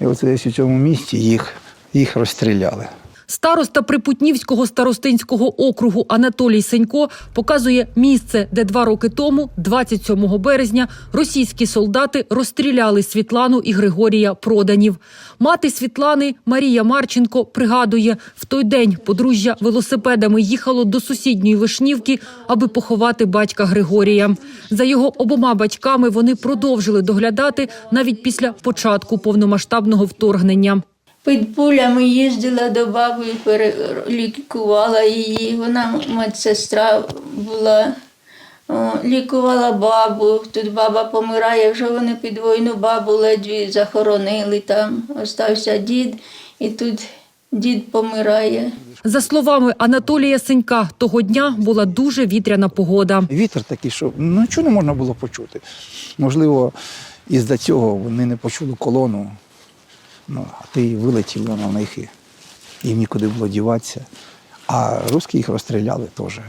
І оце десь у цьому місці їх, їх розстріляли. Староста Припутнівського старостинського округу Анатолій Сенько показує місце, де два роки тому, 27 березня, російські солдати розстріляли Світлану і Григорія Проданів. Мати Світлани Марія Марченко пригадує, в той день подружжя велосипедами їхало до сусідньої Вишнівки, аби поховати батька Григорія. За його обома батьками вони продовжили доглядати навіть після початку повномасштабного вторгнення. Під пулями їздила до баби, перелікувала її. Вона медсестра була, лікувала бабу. Тут баба помирає, вже вони під війну бабу ледве захоронили там. Остався дід, і тут дід помирає. За словами Анатолія Сенька, того дня була дуже вітряна погода. Вітер такий, що ну, нічого не можна було почути. Можливо, із-за цього вони не почули колону, ну, а ти вилетів вона в них і їм нікуди було діватися. А русські їх розстріляли теж.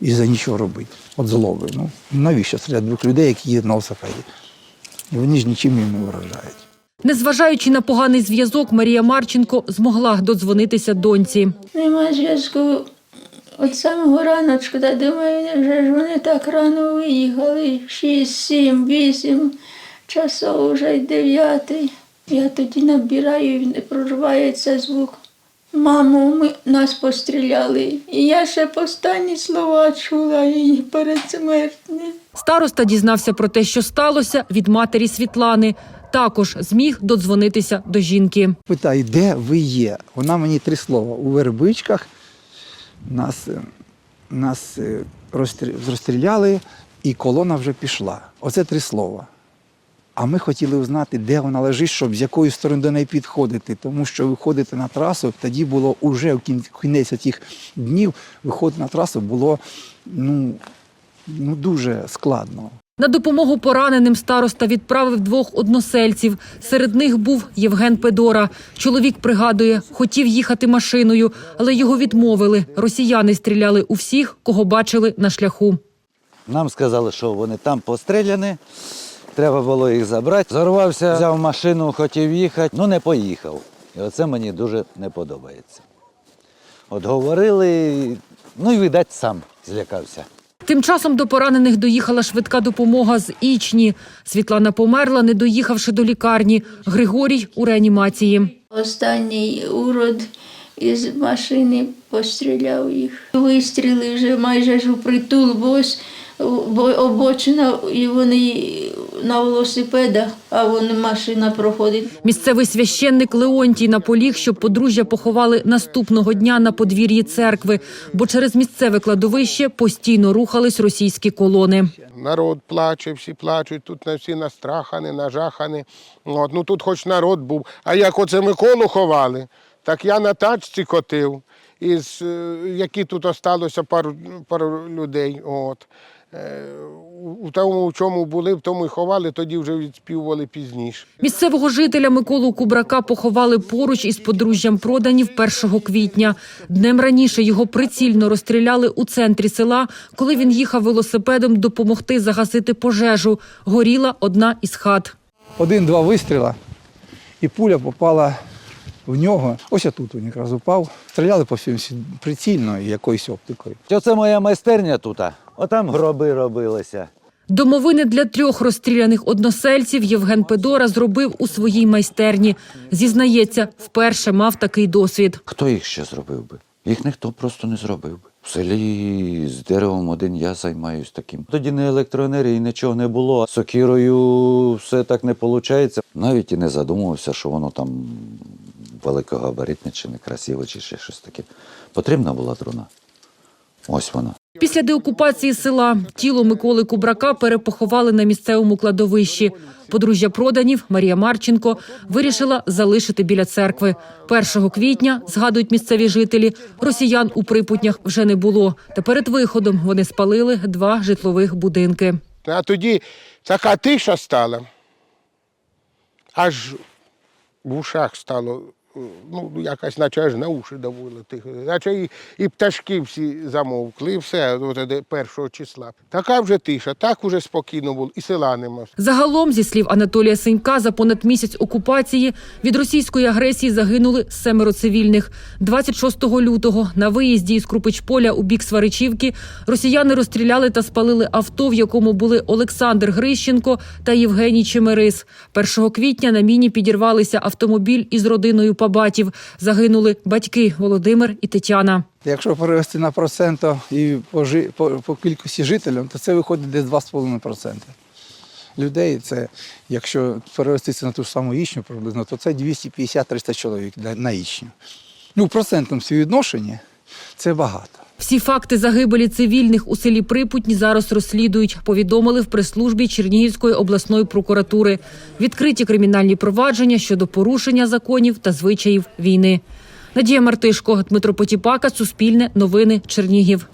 І за нічого робити. От злоби. Ну, навіщо стріляти двох людей, які їдуть на велосипеді? Вони ж нічим їм не виражають. Незважаючи на поганий зв'язок, Марія Марченко змогла додзвонитися доньці. Нема зв'язку. От самого раночку, та думаю, вже ж вони так рано виїхали, 6, 7, 8 часов вже й 9. Я тоді набираю, і не прорвається звук. Мамо, ми нас постріляли. І я ще останні слова чула її передсмертні. Староста дізнався про те, що сталося від матері Світлани. Також зміг додзвонитися до жінки. Питаю, де ви є? Вона мені три слова. У вербичках нас, е, нас е, розстріляли, і колона вже пішла. Оце три слова. А ми хотіли узнати, де вона лежить, щоб з якої сторони до неї підходити. Тому що виходити на трасу, тоді було уже в кін- кінець цих днів, виходити на трасу було ну, ну, дуже складно. На допомогу пораненим староста відправив двох односельців. Серед них був Євген Педора. Чоловік пригадує, хотів їхати машиною, але його відмовили. Росіяни стріляли у всіх, кого бачили на шляху. Нам сказали, що вони там постріляні, треба було їх забрати. Зорвався, взяв машину, хотів їхати, ну не поїхав. І оце мені дуже не подобається. От говорили, ну і видать, сам злякався. Тим часом до поранених доїхала швидка допомога з Ічні. Світлана померла, не доїхавши до лікарні. Григорій у реанімації. Останній урод із машини постріляв їх. Вистріли вже майже ж у притул, бо бо обочина, і вони на велосипедах, а вон машина проходить. Місцевий священник Леонтій наполіг, щоб подружжя поховали наступного дня на подвір'ї церкви, бо через місцеве кладовище постійно рухались російські колони. Народ плаче, всі плачуть, тут на всі настрахані, нажахані. От, ну тут хоч народ був. А як оце Миколу ховали, так я на тачці котив, із, е, які тут осталося пару, пару людей. От. Е, У тому, в чому були, в тому і ховали, тоді вже відспівували пізніше. Місцевого жителя Миколу Кубрака поховали поруч із подружжям проданів 1 квітня. Днем раніше його прицільно розстріляли у центрі села, коли він їхав велосипедом допомогти загасити пожежу. Горіла одна із хат. Один-два вистріла, і пуля попала в нього. Ось я тут він якраз упав. Стріляли по всьому сі- прицільно і якоюсь оптикою. Оце моя майстерня тут. Отам гроби робилися. Домовини для трьох розстріляних односельців Євген Педора зробив у своїй майстерні. Зізнається, вперше мав такий досвід. Хто їх ще зробив би? Їх ніхто просто не зробив би. В селі з деревом один я займаюсь таким. Тоді не електроенергії, нічого не було. Сокірою все так не виходить. Навіть і не задумувався, що воно там великогабаритне чи некрасиве, чи ще щось таке. Потрібна була труна. Ось вона. Після деокупації села тіло Миколи Кубрака перепоховали на місцевому кладовищі. Подружжя проданів Марія Марченко вирішила залишити біля церкви. 1 квітня, згадують місцеві жителі, росіян у припутнях вже не було. Та перед виходом вони спалили два житлових будинки. А тоді така тиша стала, аж в ушах стало ну, якась наче аж на уші доволі тихо. Наче і, і пташки всі замовкли, і все от, першого числа. Така вже тиша, так уже спокійно було, і села нема. Загалом, зі слів Анатолія Сенька, за понад місяць окупації від російської агресії загинули семеро цивільних. 26 лютого на виїзді із Крупичполя у бік Сваричівки росіяни розстріляли та спалили авто, в якому були Олександр Грищенко та Євгеній Чемерис. 1 квітня на міні підірвалися автомобіль із родиною Пабатів. Загинули батьки Володимир і Тетяна. Якщо перевести на процент і по, по, по кількості жителів, то це виходить десь 2,5%. Людей, це, якщо перевести це на ту ж саму Ічню приблизно, то це 250-300 чоловік на Ічню. Ну, в процентному співвідношенні це багато. Всі факти загибелі цивільних у селі Припутні зараз розслідують. Повідомили в прес-службі Чернігівської обласної прокуратури. Відкриті кримінальні провадження щодо порушення законів та звичаїв війни. Надія Мартишко, Дмитро Потіпака, Суспільне, Новини, Чернігів.